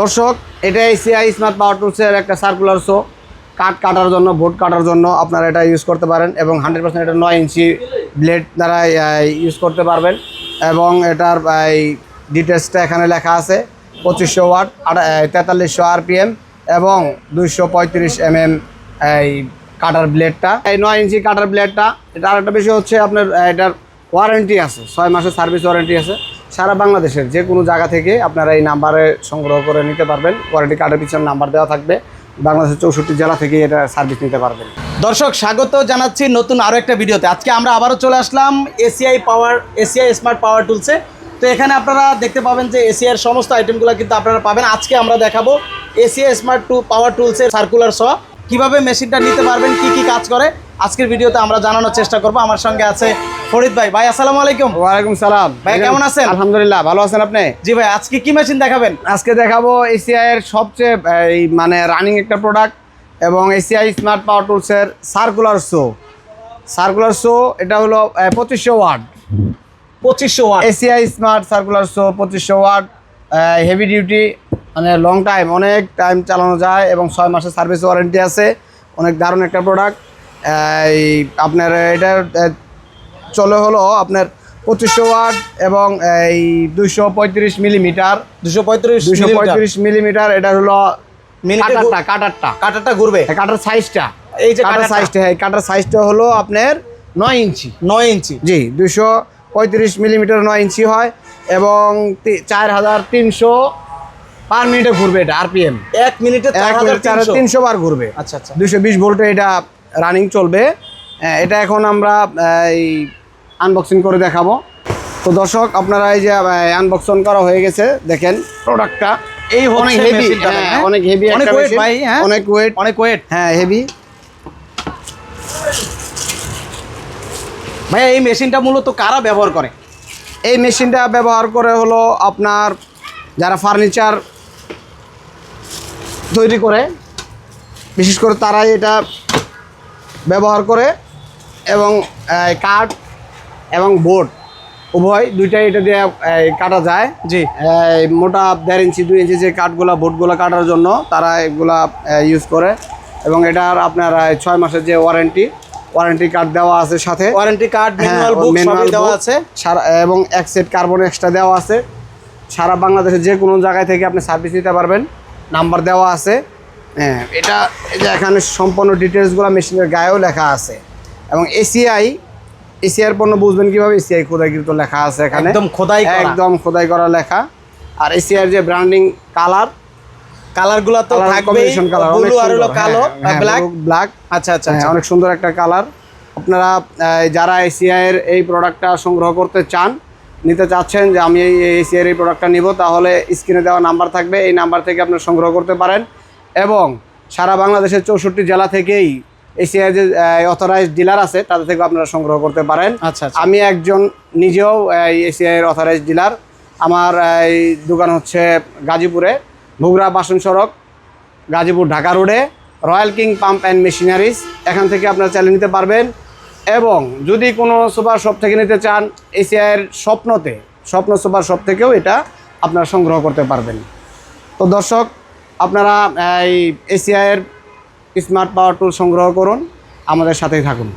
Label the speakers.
Speaker 1: দর্শক, এটা ACI smart power টুলসের একটা সার্কুলার শো কাঠ কাটার জন্য বোর্ড কাটার জন্য আপনারা এটা ইউজ করতে পারেন এবং হান্ড্রেড পার্সেন্ট এটা নয় ইঞ্চি ব্লেড দ্বারা ইউজ করতে পারবেন এবং এটার, এই ডিটেলসটা এখানে লেখা আছে। পঁচিশশো ওয়াট তেতাল্লিশশো আরপিএম এবং দুইশো পঁয়ত্রিশ এমএম, এই, কাটার ব্লেডটা এই নয় ইঞ্চি কাটার ব্লেডটা এটা আরেকটা বিষয় হচ্ছে আপনার এটার ওয়ারেন্টি আছে। ছয় মাসের সার্ভিস ওয়ারেন্টি আছে। সারা বাংলাদেশের যে কোনো জায়গা থেকে আপনারা এই নাম্বারে সংগ্রহ করে নিতে পারবেন। ওয়ারেন্টি কার্ডের পিছনে নাম্বার দেওয়া থাকবে। বাংলাদেশের চৌষট্টি জেলা থেকে এটা সার্ভিস নিতে পারবেন।
Speaker 2: দর্শক, স্বাগত জানাচ্ছি নতুন আরও একটা ভিডিওতে। আজকে আমরা আবারও চলে আসলাম ACI power ACI smart power টুলসে তো এখানে আপনারা দেখতে পাবেন যে এসিআইয়ের সমস্ত আইটেমগুলো কিন্তু আপনারা পাবেন। আজকে আমরা দেখাবো এসিআই স্মার্ট টু পাওয়ার টুলসের সার্কুলার সহ। কীভাবে মেশিনটা নিতে পারবেন, কি কি কাজ করে। আজকের ভিডিওতে আমরা জানানোর চেষ্টা করব। আমার সঙ্গে আছে ফরিদ ভাই। ভাই আসসালামু আলাইকুম।
Speaker 1: ওয়ালাইকুম সালাম।
Speaker 2: ভাই, কেমন আছেন?
Speaker 1: আলহামদুলিল্লাহ ভালো আছেন আপনি?
Speaker 2: জি ভাই আজকে কি মেশিন দেখাবেন?
Speaker 1: আজকে দেখাবো এসিআই এর সবচেয়ে এই মানে রানিং একটা প্রোডাক্ট এবং এসিআই স্মার্ট পাওয়ার টুলসের সার্কুলার শো সার্কুলার শো এটা হলো পঁচিশশো ওয়াট।
Speaker 2: পঁচিশশো watt.
Speaker 1: ACI smart circular show পঁচিশশো ওয়াট হেভি ডিউটি মানে লং টাইম অনেক টাইম চালানো যায় এবং ছয় মাসের সার্ভিস ওয়ারেন্টি আছে। অনেক দারুণ একটা প্রোডাক্ট এই আপনার এটা চলে হলো আপনার পঁচিশশো ওয়াট এবং এই দুশো পঁয়ত্রিশ মিলিমিটার।
Speaker 2: দুশো পঁয়ত্রিশ
Speaker 1: দুইশো পঁয়ত্রিশ মিলিমিটার এটা হলো কাটারটা কাটারটা।
Speaker 2: কাটাটা ঘুরবে।
Speaker 1: কাটার সাইজটা
Speaker 2: এই যে
Speaker 1: কাটার সাইজটা হ্যাঁ কাটার সাইজটা হলো আপনার নয় ইঞ্চি।
Speaker 2: নয় ইঞ্চি।
Speaker 1: জি দুশো পঁয়ত্রিশ মিলিমিটার নয় ইঞ্চি হয় এবং চার হাজার তিনশো পার মিনিটে ঘুরবে এটা আরপিএম
Speaker 2: এক মিনিটে চার হাজার তিনশো।
Speaker 1: বার ঘুরবে।
Speaker 2: আচ্ছা আচ্ছা।
Speaker 1: দুশো বিশ ভোল্টে এটা রানিং চলবে। এটা এখন আমরা এই আনবক্সিং করে দেখাবো। তো দর্শক আপনারা এই যে আনবক্সন করা হয়ে গেছে দেখেন প্রোডাক্টটা
Speaker 2: এই
Speaker 1: অনেক হেভি
Speaker 2: হ্যাঁ?
Speaker 1: অনেক হেভি
Speaker 2: অনেক ওয়েট ভাই, হ্যাঁ?
Speaker 1: অনেক ওয়েট
Speaker 2: অনেক ওয়েট
Speaker 1: হ্যাঁ হেভি
Speaker 2: ভাই এই মেশিনটা মূলত কারা ব্যবহার করে?
Speaker 1: এই মেশিনটা ব্যবহার করে হলো আপনার যারা ফার্নিচার তৈরি করে বিশেষ করে তারাই এটা ব্যবহার করে এবং কাঠ এবং বোর্ড উভয় দুইটাই এটা দিয়ে কাটা যায়।
Speaker 2: জি।
Speaker 1: মোটা দেড় ইঞ্চি দুই ইঞ্চি যে কাঠগুলা বোর্ডগুলো কাটার জন্য তারা এগুলা ইউজ করে। এবং এটার আপনার ছয় মাসের যে ওয়ারেন্টি ওয়ারেন্টি কার্ড দেওয়া আছে সাথে।
Speaker 2: ওয়ারেন্টি কার্ড ম্যানুয়াল বুক সবই দেওয়া আছে।
Speaker 1: সারা এবং এক সেট কার্বন এক্সট্রা দেওয়া আছে। সারা বাংলাদেশে যে কোনো জায়গায় থেকে আপনি সার্ভিস নিতে পারবেন। নাম্বার দেওয়া আছে। হ্যাঁ এটা এই যে এখানে সম্পূর্ণ ডিটেলসগুলো মেশিনের গায়েও লেখা আছে। এবং এসিআই এসিআর পণ্য বুঝবেন কীভাবে? এসিআই খোদাইকৃত লেখা আছে এখানে।
Speaker 2: একদম খোদাই
Speaker 1: একদম খোদাই করা লেখা। আর এসিআর যে ব্র্যান্ডিং কালার
Speaker 2: কালারগুলো তো থাকবে
Speaker 1: কম্বিনেশন কালার অনেক
Speaker 2: ব্লু আর হলো কালো ব্ল্যাক
Speaker 1: ব্ল্যাক
Speaker 2: আচ্ছা আচ্ছা
Speaker 1: হ্যাঁ,
Speaker 2: আচ্ছা।
Speaker 1: অনেক সুন্দর একটা কালার আপনারা যারা এসিআই এর এই প্রোডাক্টটা সংগ্রহ করতে চান নিতে চাচ্ছেন যে আমি এই এসিআই এর এই প্রোডাক্টটা নিব তাহলে স্ক্রিনে দেওয়া নাম্বার থাকবে। এই নাম্বার থেকে আপনারা সংগ্রহ করতে পারেন। এবং সারা বাংলাদেশের চৌষট্টি জেলা থেকেই এসিআই যে অথরাইজ ডিলার আছে তাদের থেকে আপনারা সংগ্রহ করতে পারেন।
Speaker 2: আচ্ছা আচ্ছা।
Speaker 1: আমি একজন নিজেও এর অথরাইজ ডিলার আমার এই দোকান হচ্ছে গাজীপুরে ভুগরা বাসন সড়ক গাজীপুর ঢাকা রোডে royal king pump and machineries. এখান থেকে আপনারা চালিয়ে নিতে পারবেন। এবং যদি কোনো সুপার শপ থেকে নিতে চান এসিআইয়ের স্বপ্নতে স্বপ্ন সুপার শপ থেকেও এটা আপনারা সংগ্রহ করতে পারবেন। তো দর্শক আপনারা এই এসিআইয়ের স্মার্ট পাওয়ার টুল সংগ্রহ করুন আমাদের সাথেই থাকুন।